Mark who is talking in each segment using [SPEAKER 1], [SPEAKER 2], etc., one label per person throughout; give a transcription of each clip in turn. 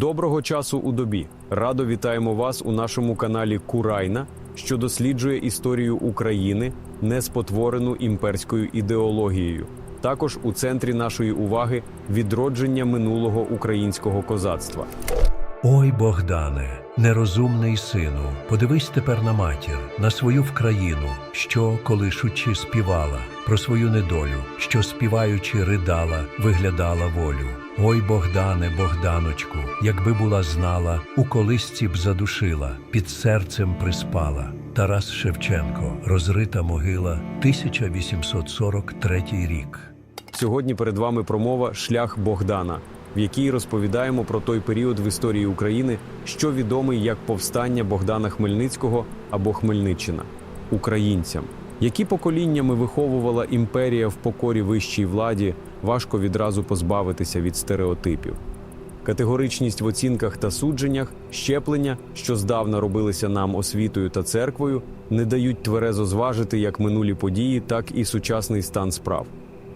[SPEAKER 1] Доброго часу у добі. Радо вітаємо вас у нашому каналі Курайна, що досліджує історію України, не спотворену імперською ідеологією. Також у центрі нашої уваги відродження минулого українського козацтва.
[SPEAKER 2] Ой, Богдане, нерозумний сину, подивись тепер на матір, на свою вкраїну, що, колишучи, співала, про свою недолю, що співаючи, ридала, виглядала волю. Ой, Богдане, Богданочку, якби була знала, у колисці б задушила, під серцем приспала. Тарас Шевченко, розрита могила, 1843 рік.
[SPEAKER 1] Сьогодні перед вами промова Шлях Богдана, в якій розповідаємо про той період в історії України, що відомий як повстання Богдана Хмельницького або Хмельниччина українцям. Які поколіннями виховувала імперія в покорі вищій владі, важко відразу позбавитися від стереотипів. Категоричність в оцінках та судженнях, щеплення, що здавна робилися нам освітою та церквою, не дають тверезо зважити як минулі події, так і сучасний стан справ.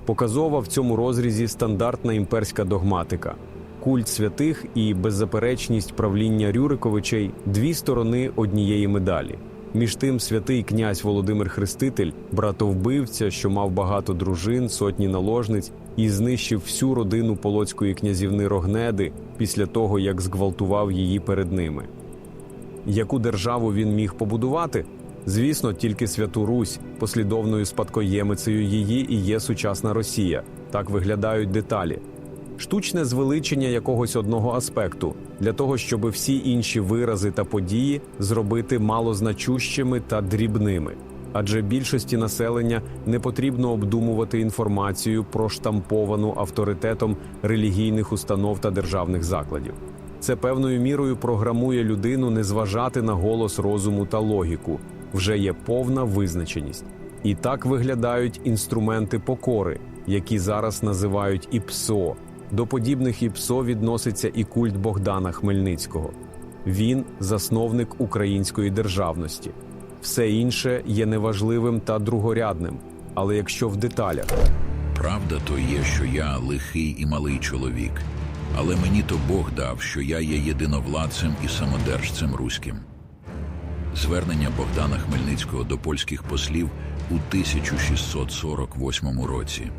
[SPEAKER 1] Показова в цьому розрізі стандартна імперська догматика, культ святих і беззаперечність правління Рюриковичей дві сторони однієї медалі. Між тим, святий князь Володимир Хреститель, братовбивця, що мав багато дружин, сотні наложниць, і знищив всю родину полоцької князівни Рогнеди після того, як зґвалтував її перед ними. Яку державу він міг побудувати? Звісно, тільки Святу Русь, послідовною спадкоємицею її і є сучасна Росія. Так виглядають деталі. Штучне звеличення якогось одного аспекту для того, щоб всі інші вирази та події зробити малозначущими та дрібними. Адже більшості населення не потрібно обдумувати інформацію, проштамповану авторитетом релігійних установ та державних закладів. Це певною мірою програмує людину не зважати на голос розуму та логіку. Вже є повна визначеність. І так виглядають інструменти покори, які зараз називають ІПСО. До подібних ІПСО відноситься і культ Богдана Хмельницького. Він засновник української державності. Все інше є неважливим та другорядним. Але якщо в деталях
[SPEAKER 3] Правда то є, що я лихий і малий чоловік, але мені то Бог дав, що я є єдиновладцем і самодержцем руським. Звернення Богдана Хмельницького до польських послів у 1648 році.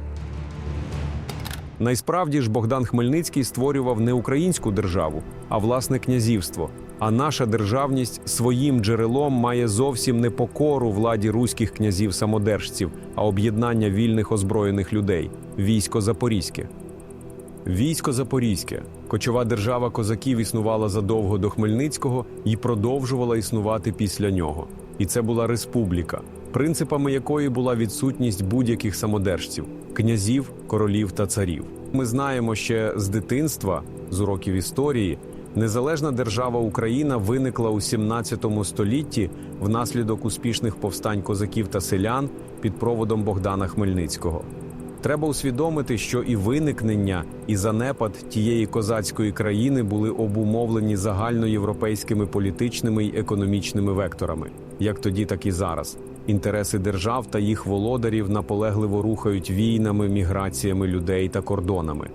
[SPEAKER 1] Найсправді ж Богдан Хмельницький створював не українську державу, а власне князівство. А наша державність своїм джерелом має зовсім не покору владі руських князів-самодержців, а об'єднання вільних озброєних людей військо Запорізьке. Військо Запорізьке, кочова держава козаків існувала задовго до Хмельницького і продовжувала існувати після нього. І це була республіка, принципами якої була відсутність будь-яких самодержців князів, королів та царів. Ми знаємо ще з дитинства, з уроків історії, незалежна держава Україна виникла у 17 столітті внаслідок успішних повстань козаків та селян під проводом Богдана Хмельницького. Треба усвідомити, що і виникнення, і занепад тієї козацької країни були обумовлені загальноєвропейськими політичними й економічними векторами, як тоді, так і зараз. Інтереси держав та їх володарів наполегливо рухають війнами, міграціями людей та кордонами.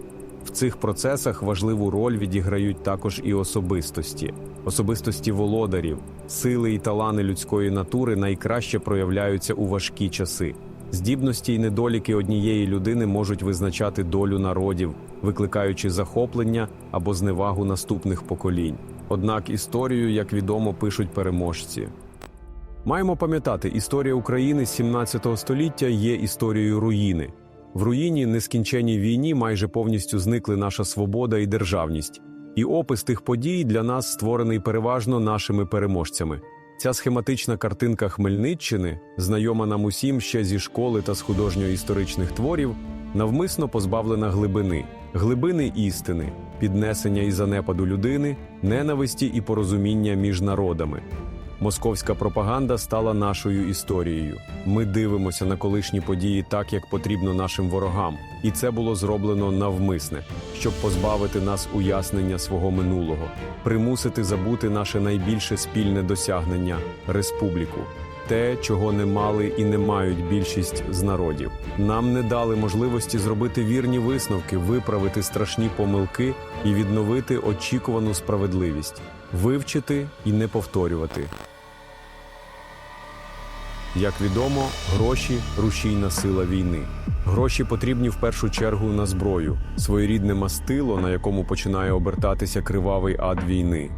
[SPEAKER 1] В цих процесах важливу роль відіграють також і особистості, особистості володарів, сили і талани людської натури найкраще проявляються у важкі часи. Здібності й недоліки однієї людини можуть визначати долю народів, викликаючи захоплення або зневагу наступних поколінь. Однак історію, як відомо, пишуть переможці. Маємо пам'ятати, історія України з 17 століття є історією руїни. В руїні нескінченній війні майже повністю зникли наша свобода і державність. І опис тих подій для нас створений переважно нашими переможцями. Ця схематична картинка Хмельниччини, знайома нам усім ще зі школи та з художньо-історичних творів, навмисно позбавлена глибини, глибини істини, піднесення і занепаду людини, ненависті і порозуміння між народами. Московська пропаганда стала нашою історією. Ми дивимося на колишні події так, як потрібно нашим ворогам, і це було зроблено навмисне, щоб позбавити нас уяснення свого минулого, примусити забути наше найбільше спільне досягнення республіку. те, чого не мали і не мають більшість з народів. Нам не дали можливості зробити вірні висновки, виправити страшні помилки і відновити очікувану справедливість, вивчити і не повторювати. Як відомо, гроші рушійна сила війни. Гроші потрібні в першу чергу на зброю, своєрідне мастило, на якому починає обертатися кривавий ад війни.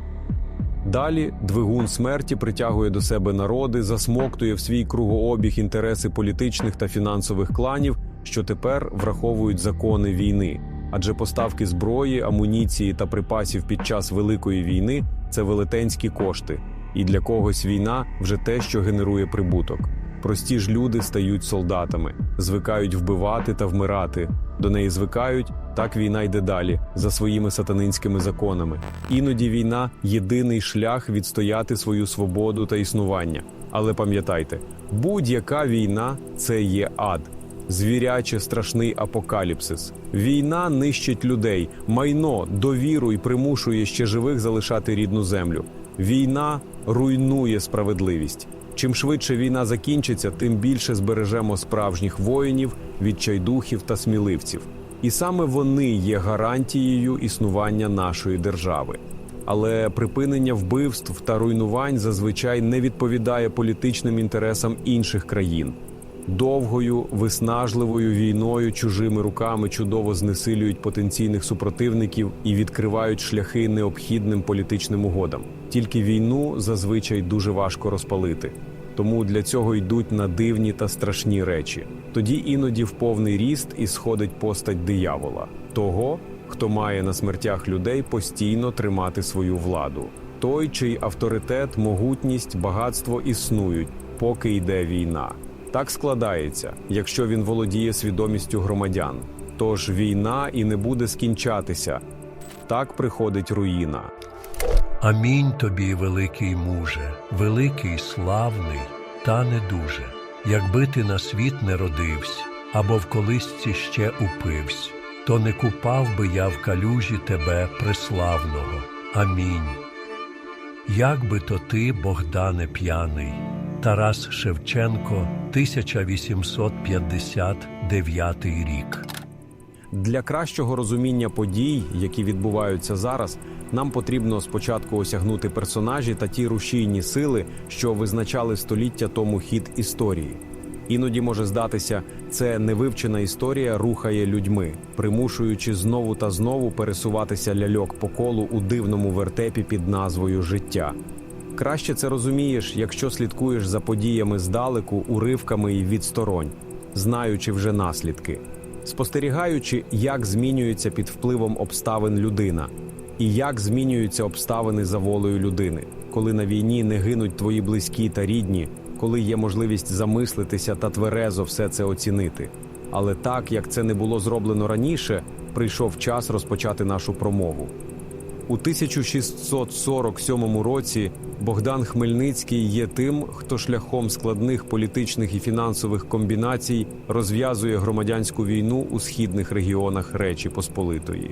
[SPEAKER 1] Далі двигун смерті притягує до себе народи, засмоктує в свій кругообіг інтереси політичних та фінансових кланів, що тепер враховують закони війни. Адже поставки зброї, амуніції та припасів під час великої війни це велетенські кошти, і для когось війна вже те, що генерує прибуток. Прості ж люди стають солдатами, звикають вбивати та вмирати. До неї звикають, так війна йде далі за своїми сатанинськими законами. Іноді війна єдиний шлях відстояти свою свободу та існування. Але пам'ятайте, будь-яка війна це є ад. Звіряче страшний апокаліпсис. Війна нищить людей, майно, довіру і примушує ще живих залишати рідну землю. Війна руйнує справедливість. Чим швидше війна закінчиться, тим більше збережемо справжніх воїнів, відчайдухів та сміливців. І саме вони є гарантією існування нашої держави. Але припинення вбивств та руйнувань зазвичай не відповідає політичним інтересам інших країн. Довгою, виснажливою війною чужими руками чудово знесилюють потенційних супротивників і відкривають шляхи необхідним політичним угодам. Тільки війну зазвичай дуже важко розпалити. Тому для цього йдуть на дивні та страшні речі. Тоді іноді в повний ріст і сходить постать диявола, того, хто має на смертях людей постійно тримати свою владу. Той, чий авторитет, могутність, багатство існують, поки йде війна. Так складається, якщо він володіє свідомістю громадян. Тож війна і не буде скінчатися. Так приходить руїна.
[SPEAKER 2] Амінь тобі, великий муже, великий, славний, та не дуже. Якби ти на світ не родився, або в колисці ще упивсь, то не купав би я в калюжі тебе преславного. Амінь. Як би то ти, Богдане п'яний, Тарас Шевченко, 1859 рік.
[SPEAKER 1] Для кращого розуміння подій, які відбуваються зараз, нам потрібно спочатку осягнути персонажі та ті рушійні сили, що визначали століття тому хід історії. Іноді може здатися, це невивчена історія рухає людьми, примушуючи знову та знову пересуватися ляльок по колу у дивному вертепі під назвою життя. Краще це розумієш, якщо слідкуєш за подіями здалеку, уривками і відсторонь, знаючи вже наслідки, спостерігаючи, як змінюється під впливом обставин людина, і як змінюються обставини за волею людини, коли на війні не гинуть твої близькі та рідні, коли є можливість замислитися та тверезо все це оцінити. Але так як це не було зроблено раніше, прийшов час розпочати нашу промову. У 1647 році Богдан Хмельницький є тим, хто шляхом складних політичних і фінансових комбінацій розв'язує громадянську війну у східних регіонах Речі Посполитої.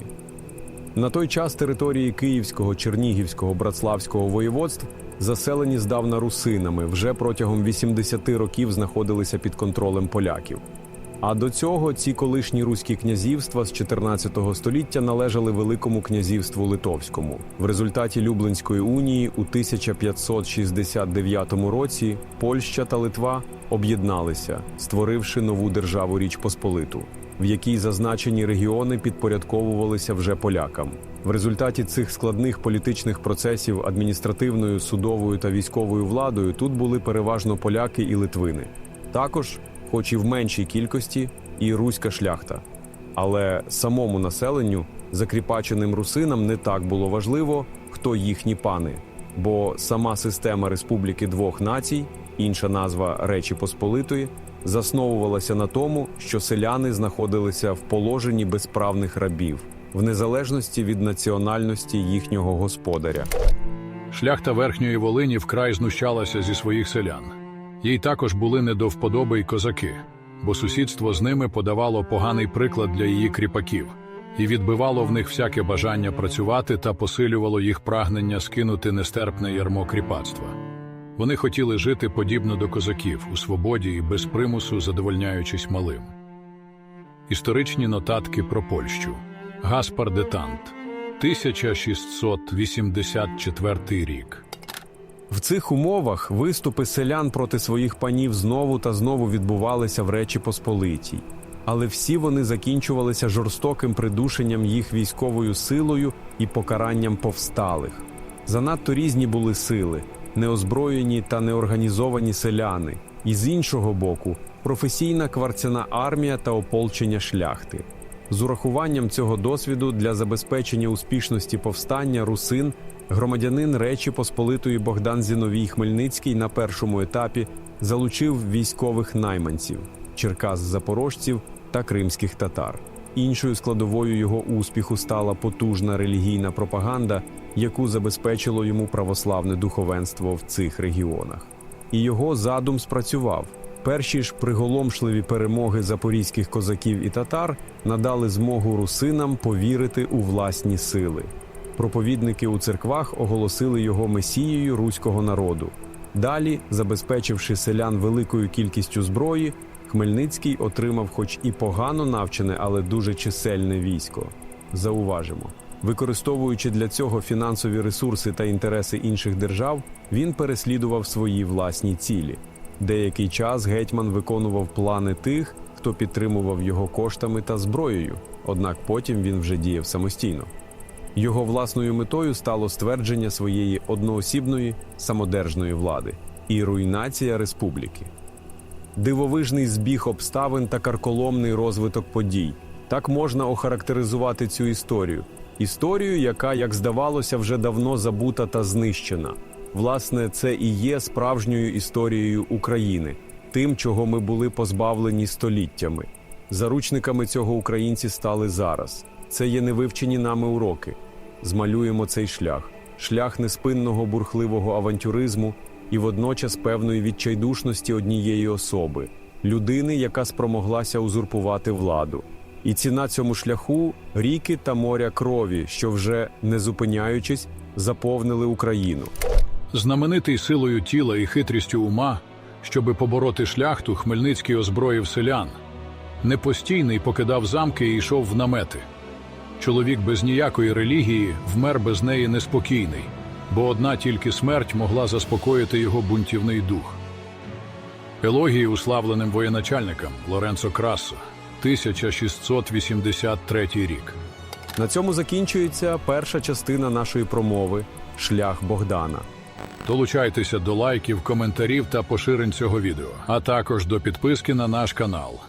[SPEAKER 1] На той час території Київського, Чернігівського, Братславського воєводств заселені здавна русинами, вже протягом 80 років знаходилися під контролем поляків. А до цього ці колишні руські князівства з 14 століття належали Великому князівству Литовському. В результаті Люблинської унії у 1569 році Польща та Литва об'єдналися, створивши нову державу Річ Посполиту, в якій зазначені регіони підпорядковувалися вже полякам. В результаті цих складних політичних процесів адміністративною, судовою та військовою владою тут були переважно поляки і литвини. Також хоч і в меншій кількості, і руська шляхта. Але самому населенню, закріпаченим русинам, не так було важливо, хто їхні пани, бо сама система Республіки двох націй, інша назва Речі Посполитої, засновувалася на тому, що селяни знаходилися в положенні безправних рабів, в незалежності від національності їхнього господаря.
[SPEAKER 4] Шляхта Верхньої Волині вкрай знущалася зі своїх селян. Їй також були не до вподоби й козаки, бо сусідство з ними подавало поганий приклад для її кріпаків і відбивало в них всяке бажання працювати та посилювало їх прагнення скинути нестерпне ярмо кріпацтва. Вони хотіли жити подібно до козаків у свободі і без примусу, задовольняючись малим. Історичні нотатки про Польщу. Гаспар Детант, 1684 рік.
[SPEAKER 1] В цих умовах виступи селян проти своїх панів знову та знову відбувалися в Речі Посполитій. Але всі вони закінчувалися жорстоким придушенням їх військовою силою і покаранням повсталих. Занадто різні були сили, неозброєні та неорганізовані селяни, і з іншого боку, професійна кварцяна армія та ополчення шляхти. З урахуванням цього досвіду для забезпечення успішності повстання русин громадянин Речі Посполитої Богдан Зіновій Хмельницький на першому етапі залучив військових найманців черкас запорожців та кримських татар. Іншою складовою його успіху стала потужна релігійна пропаганда, яку забезпечило йому православне духовенство в цих регіонах. І його задум спрацював. Перші ж приголомшливі перемоги запорізьких козаків і татар надали змогу русинам повірити у власні сили. Проповідники у церквах оголосили його месією руського народу. Далі, забезпечивши селян великою кількістю зброї, Хмельницький отримав, хоч і погано навчене, але дуже чисельне військо. Зауважимо, використовуючи для цього фінансові ресурси та інтереси інших держав, він переслідував свої власні цілі. Деякий час гетьман виконував плани тих, хто підтримував його коштами та зброєю, однак потім він вже діяв самостійно. Його власною метою стало ствердження своєї одноосібної самодержної влади і руйнація республіки. Дивовижний збіг обставин та карколомний розвиток подій. Так можна охарактеризувати цю історію. Історію, яка, як здавалося, вже давно забута та знищена. Власне, це і є справжньою історією України, тим, чого ми були позбавлені століттями. Заручниками цього українці стали зараз. Це є невивчені нами уроки. Змалюємо цей шлях, шлях неспинного бурхливого авантюризму і водночас певної відчайдушності однієї особи, людини, яка спромоглася узурпувати владу. І ціна цьому шляху ріки та моря крові, що вже не зупиняючись, заповнили Україну.
[SPEAKER 4] Знаменитий силою тіла і хитрістю ума, щоби побороти шляхту, Хмельницький озброїв селян. Непостійний покидав замки і йшов в намети. Чоловік без ніякої релігії вмер без неї неспокійний, бо одна тільки смерть могла заспокоїти його бунтівний дух. Елогії уславленим воєначальникам Лоренцо Краса, 1683 рік.
[SPEAKER 1] На цьому закінчується перша частина нашої промови Шлях Богдана.
[SPEAKER 4] Долучайтеся до лайків, коментарів та поширень цього відео, а також до підписки на наш канал.